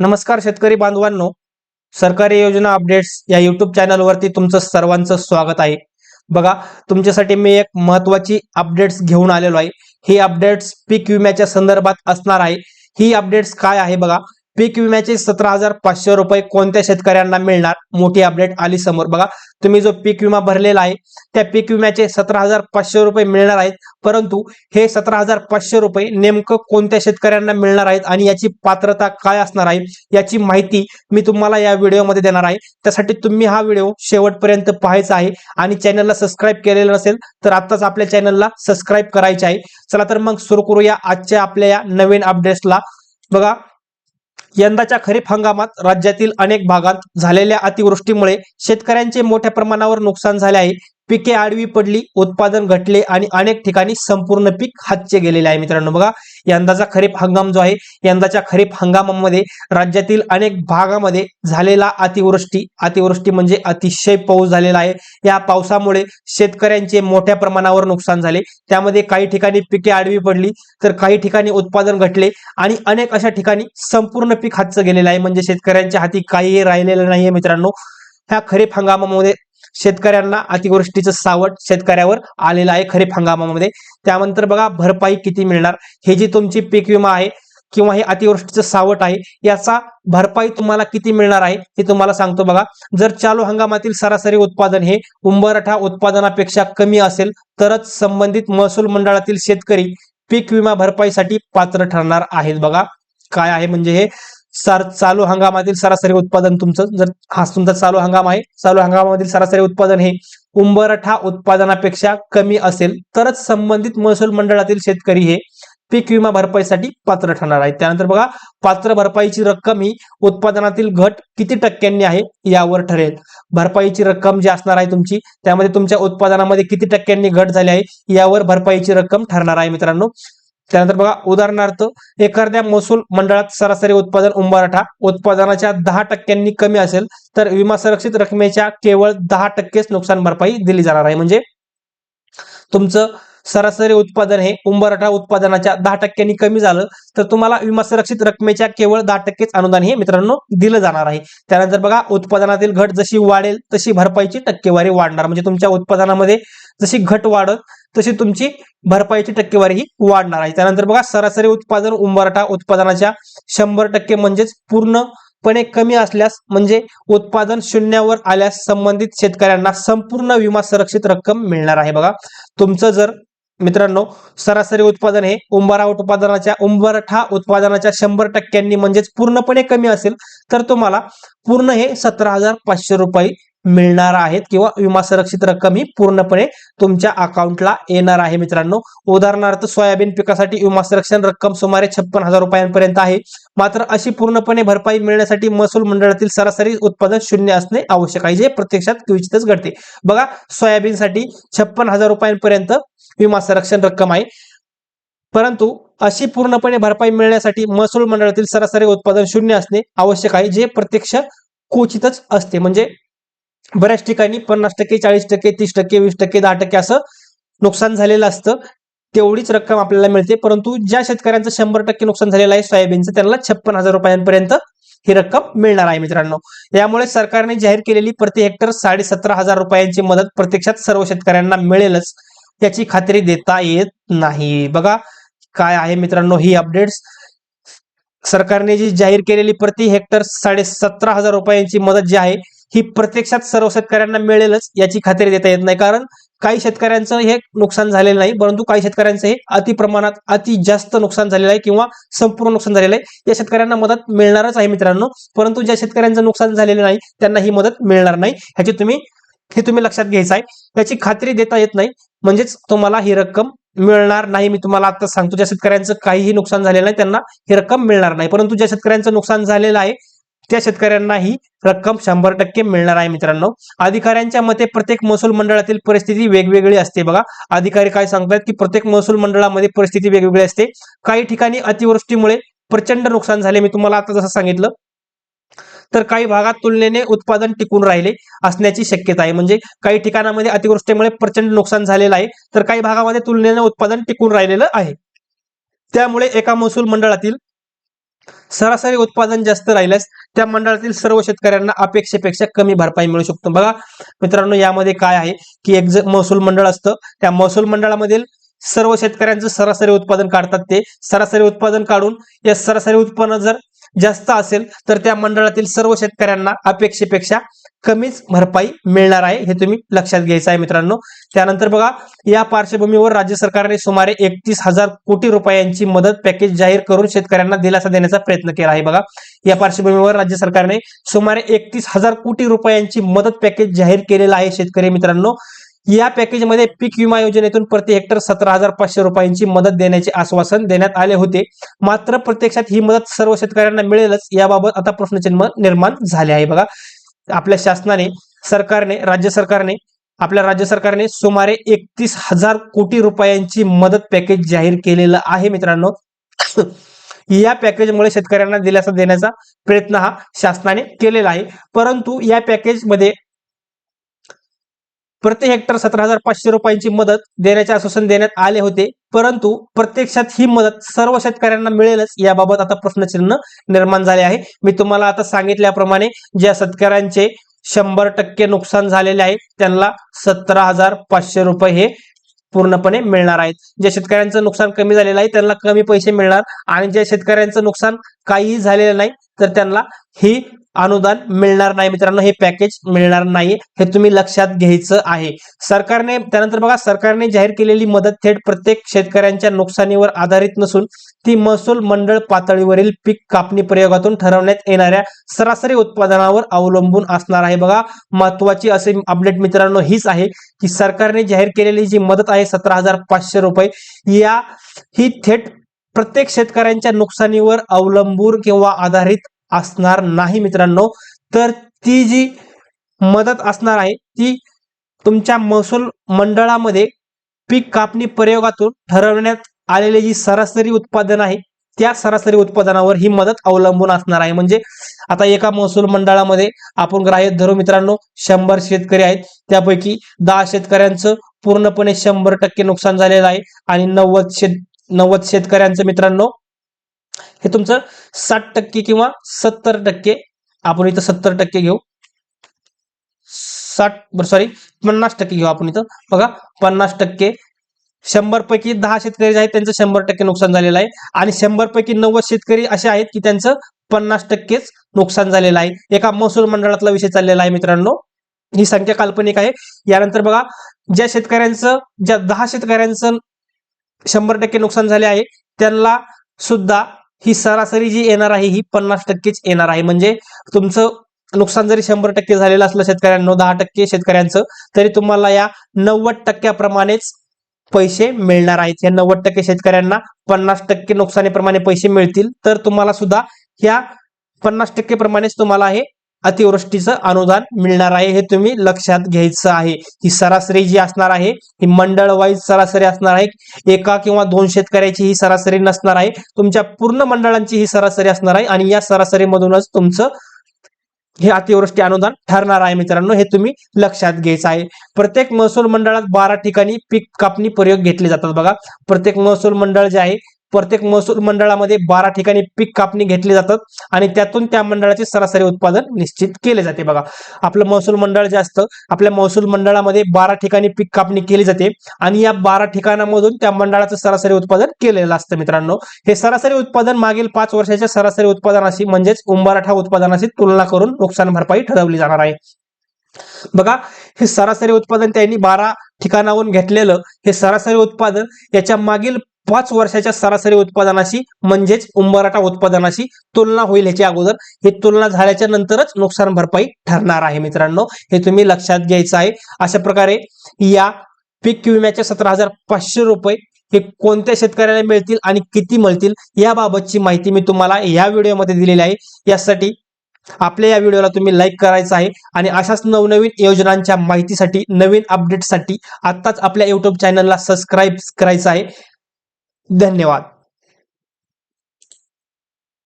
नमस्कार शेतकरी बांधवांनो. सरकारी योजना अपडेट्स या युट्यूब चॅनलवरती तुमचं सर्वांचं स्वागत आहे. बघा तुमच्यासाठी मी एक महत्वाची अपडेट्स घेऊन आलेलो आहे. ही अपडेट्स पीक विम्याच्या संदर्भात असणार आहे. ही अपडेट्स काय आहे बघा. पीक विम्याचे सतरा हजार पाचशे रुपये कोणत्या शेतकऱ्यांना मिळणार? मोठी अपडेट आली समोर. बघा तुम्ही जो पीक विमा भरलेला आहे त्या पीक विम्याचे सतरा हजार पाचशे रुपये मिळणार आहेत. परंतु हे सतरा हजार पाचशे रुपये नेमकं कोणत्या शेतकऱ्यांना मिळणार आहेत आणि याची पात्रता काय असणार आहे याची माहिती मी तुम्हाला या व्हिडिओमध्ये देणार आहे. त्यासाठी तुम्ही हा व्हिडिओ शेवटपर्यंत पाहायचा आहे आणि चॅनलला सबस्क्राईब केलेलं नसेल तर आत्ताच आपल्या चॅनलला सबस्क्राईब करायचे आहे. चला तर मग सुरू करूया आजच्या आपल्या या नवीन अपडेट्सला बघा यंदाच्या खरीप हंगामात राज्यातील अनेक भागात झालेल्या अतिवृष्टीमुळे शेतकऱ्यांचे मोठ्या प्रमाणावर नुकसान झाले आहे. पिके आडवी पडली उत्पादन घटले आणि अनेक ठिकाणी संपूर्ण पीक हातचे गेलेले आहे. मित्रांनो बघा यंदाचा खरीप हंगाम जो आहे यंदाच्या खरीप हंगामामध्ये राज्यातील अनेक भागामध्ये झालेला अतिवृष्टी अतिवृष्टी म्हणजे अतिशय पाऊस झालेला आहे. या पावसामुळे शेतकऱ्यांचे मोठ्या प्रमाणावर नुकसान झाले. त्यामध्ये काही ठिकाणी पिके आडवी पडली तर काही ठिकाणी उत्पादन घटले आणि अनेक अशा ठिकाणी संपूर्ण पीक हातचं गेलेलं आहे. म्हणजे शेतकऱ्यांच्या हाती काहीही राहिलेलं नाहीये मित्रांनो. ह्या खरीप हंगामामध्ये शेतकऱ्यांना अतिवृष्टीचं सावट शेतकऱ्यावर आलेलं आहे खरीप हंगामामध्ये. त्यानंतर बघा भरपाई किती मिळणार? हे जी तुमची पीक विमा आहे किंवा हे अतिवृष्टीचं सावट आहे याचा भरपाई तुम्हाला किती मिळणार आहे हे तुम्हाला सांगतो बघा. जर चालू हंगामातील सरासरी उत्पादन हे उंबरठा उत्पादनापेक्षा कमी असेल तरच संबंधित महसूल मंडळातील शेतकरी पीक विमा भरपाईसाठी पात्र ठरणार आहेत बघा. काय आहे म्हणजे हे? सर चालू हंगामातील सरासरी उत्पादन तुमचं जर हा तुमचा चालू हंगाम आहे चालू हंगामामधील सरासरी उत्पादन हे उंबरठा उत्पादनापेक्षा कमी असेल तरच संबंधित महसूल मंडळातील शेतकरी हे पीक विमा भरपाईसाठी पात्र ठरणार आहे त्यानंतर बघा पात्र भरपाईची रक्कम ही उत्पादनातील घट किती टक्क्यांनी आहे यावर ठरेल. भरपाईची रक्कम जी असणार आहे तुमची त्यामध्ये तुमच्या उत्पादनामध्ये किती टक्क्यांनी घट झाली आहे यावर भरपाईची रक्कम ठरणार आहे मित्रांनो. त्यानंतर बघा उदाहरणार्थ एखाद्या महसूल मंडळात सरासरी उत्पादन उंबरठा उत्पादनाच्या दहा टक्क्यांनी कमी असेल तर विमा संरक्षित रकमेच्या केवळ दहा टक्केच नुकसान भरपाई दिली जाणार आहे. म्हणजे तुमचं सरासरी उत्पादन हे उंबरठा उत्पादनाच्या दहा टक्क्यांनी कमी झालं. तर तुम्हाला विमा संरक्षित रकमेच्या केवळ दहा टक्केच अनुदान हे मित्रांनो दिलं जाणार आहे. त्यानंतर बघा उत्पादनातील घट जशी वाढेल तशी भरपाईची टक्केवारी वाढणार. म्हणजे तुमच्या उत्पादनामध्ये जशी घट वाढत तशी तुमची भरपाईची टक्केवारी ही वाढणार आहे. त्यानंतर बघा सरासरी उत्पादन उंबरठा उत्पादनाच्या शंभर टक्के म्हणजेच पूर्णपणे कमी असल्यास म्हणजे उत्पादन शून्यावर आल्यास संबंधित शेतकऱ्यांना संपूर्ण विमा संरक्षित रक्कम मिळणार आहे बघा. तुमचं जर मित्रांनो सरासरी उत्पादन हे उंबरा उत्पादनाच्या उंबरठा उत्पादनाच्या शंभर टक्क्यांनी म्हणजेच पूर्णपणे कमी असेल तर तुम्हाला पूर्ण हे सतरा हजार पाचशे रुपये मिळणार आहेत किंवा विमा संरक्षित रक्कम ही पूर्णपणे तुमच्या अकाउंटला येणार आहे मित्रांनो. उदाहरणार्थ सोयाबीन पिकासाठी विमा संरक्षण रक्कम सुमारे छप्पन हजार रुपयांपर्यंत आहे. मात्र अशी पूर्णपणे भरपाई मिळण्यासाठी महसूल मंडळातील सरासरी उत्पादन शून्य असणे आवश्यक आहे जे प्रत्यक्षात क्वचितच घडते. बघा सोयाबीनसाठी छप्पन हजार रुपयांपर्यंत विमा संरक्षण रक्कम आहे. परंतु अशी पूर्णपणे भरपाई मिळण्यासाठी महसूल मंडळातील सरासरी उत्पादन शून्य असणे आवश्यक आहे जे प्रत्यक्ष क्वचितच असते. म्हणजे बऱ्याच ठिकाणी पन्नास टक्के चाळीस टक्के तीस टक्के वीस टक्के दहा टक्के असं नुकसान झालेलं असतं. तेवढीच रक्कम आपल्याला मिळते. परंतु ज्या शेतकऱ्यांचं शंभर टक्के नुकसान झालेलं आहे सोयाबीनचं त्यांना छप्पन हजार रुपयांपर्यंत ही रक्कम मिळणार आहे मित्रांनो. यामुळे सरकारने जाहीर केलेली प्रति हेक्टर साडे सतरा हजार रुपयांची मदत प्रत्यक्षात सर्व शेतकऱ्यांना मिळेलच याची खात्री देता येत नाही. बघा काय आहे मित्रांनो ही अपडेट्स सरकारने जी जाहीर केलेली प्रति हेक्टर साडे सतरा हजार रुपयांची मदत जी आहे ही प्रत्यक्षात सर्व शेतकऱ्यांना मिळेलच याची खात्री देता येत नाही. कारण काही शेतकऱ्यांचं हे नुकसान झालेलं नाही परंतु काही शेतकऱ्यांचं हे अति प्रमाणात अति जास्त नुकसान झालेलं आहे किंवा संपूर्ण नुकसान झालेलं आहे. या शेतकऱ्यांना मदत मिळणारच आहे मित्रांनो. परंतु ज्या शेतकऱ्यांचं नुकसान झालेलं नाही त्यांना ही मदत मिळणार नाही. ह्याची तुम्ही हे तुम्ही लक्षात घ्यायचं आहे याची खात्री देता येत नाही. म्हणजेच तुम्हाला ही रक्कम मिळणार नाही. मी तुम्हाला आता सांगतो ज्या शेतकऱ्यांचं काहीही नुकसान झालेलं नाही त्यांना ही रक्कम मिळणार नाही. परंतु ज्या शेतकऱ्यांचं नुकसान झालेलं आहे त्या शेतकऱ्यांना ही रक्कम शंभर टक्के मिळणार आहे मित्रांनो. अधिकाऱ्यांच्या मते प्रत्येक महसूल मंडळातील परिस्थिती वेगवेगळी असते बघा. अधिकारी काय सांगतात की प्रत्येक महसूल मंडळामध्ये परिस्थिती वेगवेगळी असते. काही ठिकाणी अतिवृष्टीमुळे प्रचंड नुकसान झाले. मी तुम्हाला आता जसं सांगितलं तर काही भागात तुलनेने उत्पादन टिकून राहिले असण्याची शक्यता आहे. म्हणजे काही ठिकाणामध्ये अतिवृष्टीमुळे प्रचंड नुकसान झालेलं आहे तर काही भागामध्ये तुलनेने उत्पादन टिकून राहिलेलं आहे. त्यामुळे एका महसूल मंडळातील सरासरी उत्पादन जास्त राहिल्यास त्या मंडळातील सर्व शेतकऱ्यांना अपेक्षेपेक्षा कमी भरपाई मिळू शकतो. बघा मित्रांनो यामध्ये काय आहे की एक महसूल मंडळ असतं त्या महसूल मंडळामधील सर्व शेतकऱ्यांचं सरासरी उत्पादन काढतात ते. सरासरी उत्पादन काढून या सरासरी उत्पन्न जर जास्त असेल तर त्या मंडळातील सर्व शेतकऱ्यांना अपेक्षेपेक्षा कमीच भरपाई मिळणार आहे हे तुम्ही लक्षात घ्यायचं आहे मित्रांनो. त्यानंतर बघा या पार्श्वभूमीवर राज्य सरकारने सुमारे एकतीस हजार कोटी रुपयांची मदत पॅकेज जाहीर करून शेतकऱ्यांना दिलासा देण्याचा प्रयत्न केला आहे बघा. या पार्श्वभूमीवर राज्य सरकारने सुमारे एकतीस हजार कोटी रुपयांची मदत पॅकेज जाहीर केलेलं आहे शेतकरी मित्रांनो. या पॅकेजमध्ये पीक विमा योजनेतून प्रति हेक्टर सतरा हजार पाचशे रुपयांची मदत देण्याचे आश्वासन देण्यात आले होते. मात्र प्रत्यक्षात ही मदत सर्व शेतकऱ्यांना मिळेलच याबाबत आता प्रश्नचिन्ह निर्माण झाले आहे बघा. आपल्या शासनाने सरकारने राज्य सरकारने आपल्या राज्य सरकारने सुमारे एकतीस हजार कोटी रुपयांची मदत पॅकेज जाहीर केलेलं आहे मित्रांनो. या पॅकेजमुळे शेतकऱ्यांना दिलासा देण्याचा प्रयत्न हा शासनाने केलेला आहे. परंतु या पॅकेजमध्ये प्रति हेक्टर सतरा हजार पाचशे रुपयांची मदत देण्याचे आश्वासन देण्यात आले होते. परंतु प्रत्यक्षात ही मदत सर्व शेतकऱ्यांना मिळेलच याबाबत आता प्रश्नचिन्ह निर्माण झाले आहे. मी तुम्हाला आता सांगितल्याप्रमाणे ज्या शेतकऱ्यांचे शंभर टक्के नुकसान झालेले आहे त्यांना सतरा हजार पाचशे रुपये हे पूर्णपणे मिळणार आहेत. ज्या शेतकऱ्यांचं नुकसान कमी झालेलं आहे त्यांना कमी पैसे मिळणार आणि ज्या शेतकऱ्यांचं नुकसान काहीही झालेलं नाही तर त्यांना ही अनुदान मिळणार नाही मित्रांनो हे पॅकेज मिळणार नाही हे तुम्ही लक्षात घ्यायचं आहे. सरकारने त्यानंतर बघा सरकारने जाहीर केलेली मदत थेट प्रत्येक शेतकऱ्यांच्या नुकसानीवर आधारित नसून ती महसूल मंडळ पातळीवरील पीक कापणी प्रयोगातून ठरवण्यात येणाऱ्या सरासरी उत्पादनावर अवलंबून असणार आहे. बघा महत्वाची असे अपडेट मित्रांनो हीच आहे की सरकारने जाहीर केलेली जी मदत आहे सतरा हजार पाचशे रुपये या ही थेट प्रत्येक शेतकऱ्यांच्या नुकसानीवर अवलंबून किंवा आधारित असणार नाही मित्रांनो. तर ती जी मदत असणार आहे ती तुमच्या महसूल मंडळामध्ये पीक कापणी प्रयोगातून ठरवण्यात आलेली जी सरासरी उत्पादन आहे त्या सरासरी उत्पादनावर ही मदत अवलंबून असणार आहे. म्हणजे आता एका महसूल मंडळामध्ये आपण ग्राह्य धरू मित्रांनो शंभर शेतकरी आहेत. त्यापैकी दहा शेतकऱ्यांचं पूर्णपणे शंभर टक्के नुकसान झालेलं आहे. आणि नव्वद शेत नव्वद शेतकऱ्यांचं मित्रांनो हे तुमचं साठ टक्के किंवा सत्तर टक्के आपण इथं सत्तर टक्के घेऊ. साठ सॉरी पन्नास टक्के घेऊ आपण इथं. बघा पन्नास टक्के. शंभर पैकी दहा शेतकरी जे आहेत त्यांचं शंभर टक्के नुकसान झालेलं आहे. आणि शंभर पैकी नव्वद शेतकरी असे आहेत की त्यांचं पन्नास टक्केच नुकसान झालेलं आहे. एका महसूल मंडळातला विषय चाललेला आहे मित्रांनो. ही संख्या काल्पनिक आहे. यानंतर बघा ज्या शेतकऱ्यांचं ज्या दहा शेतकऱ्यांचं शंभर टक्के नुकसान झाले आहे त्यांना सुद्धा ही सरासरी जी येणार आहे ही पन्नास टक्केच येणार आहे. म्हणजे तुमचं नुकसान जरी शंभर टक्के झालेलं असलं शेतकऱ्यांना दहा टक्के शेतकऱ्यांचं तरी तुम्हाला या नव्वद टक्क्याप्रमाणेच पैसे मिळणार आहेत. या नव्वद टक्के शेतकऱ्यांना पन्नास टक्के नुकसानीप्रमाणे पैसे मिळतील. तर तुम्हाला सुद्धा या पन्नास टक्के प्रमाणेच तुम्हाला हे अतिवृष्टीचं अनुदान मिळणार आहे हे तुम्ही लक्षात घ्यायचं आहे. ही सरासरी जी असणार आहे ही मंडळ वाईज सरासरी असणार आहे. एका किंवा दोन शेतकऱ्याची ही सरासरी नसणार आहे. तुमच्या पूर्ण मंडळांची ही सरासरी असणार आहे आणि या सरासरीमधूनच तुमचं हे अतिवृष्टी अनुदान ठरणार आहे मित्रांनो हे तुम्ही लक्षात घ्यायचं आहे. प्रत्येक महसूल मंडळात बारा ठिकाणी पीक कापणी प्रयोग घेतले जातात बघा. प्रत्येक महसूल मंडळ जे आहे प्रत्येक महसूल मंडळामध्ये बारा ठिकाणी पीक कापणी घेतली जातात आणि त्यातून त्या मंडळाचे सरासरी उत्पादन निश्चित केले जाते. बघा आपलं महसूल मंडळ जे असतं आपल्या महसूल मंडळामध्ये बारा ठिकाणी पीक कापणी केली जाते आणि या बारा ठिकाणामधून त्या मंडळाचं सरासरी उत्पादन केलेलं असतं मित्रांनो. हे सरासरी उत्पादन मागील पाच वर्षाच्या सरासरी उत्पादनाशी म्हणजेच उंबराठा उत्पादनाशी तुलना करून नुकसान भरपाई ठरवली जाणार आहे. बघा हे सरासरी उत्पादन त्यांनी बारा ठिकाणाहून घेतलेलं हे सरासरी उत्पादन याच्या मागील पाच वर्षाच्या सरासरी उत्पादनाशी म्हणजेच उंबराटा उत्पादनाशी तुलना होईल ह्याच्या अगोदर. ही तुलना झाल्याच्या नंतरच नुकसान भरपाई ठरणार आहे मित्रांनो. हे तुम्ही लक्षात घ्यायचं आहे. अशा प्रकारे या पीक विम्याच्या सतरा हजार पाचशे रुपये हे कोणत्या शेतकऱ्याला मिळतील आणि किती मिळतील याबाबतची माहिती मी तुम्हाला या व्हिडिओमध्ये दिलेली आहे. यासाठी आपल्या या व्हिडिओला तुम्ही लाईक करायचं आहे आणि अशाच नवनवीन योजनांच्या माहितीसाठी नवीन अपडेटसाठी आत्ताच आपल्या युट्यूब चॅनलला सबस्क्राईब करायचं आहे. धन्यवाद.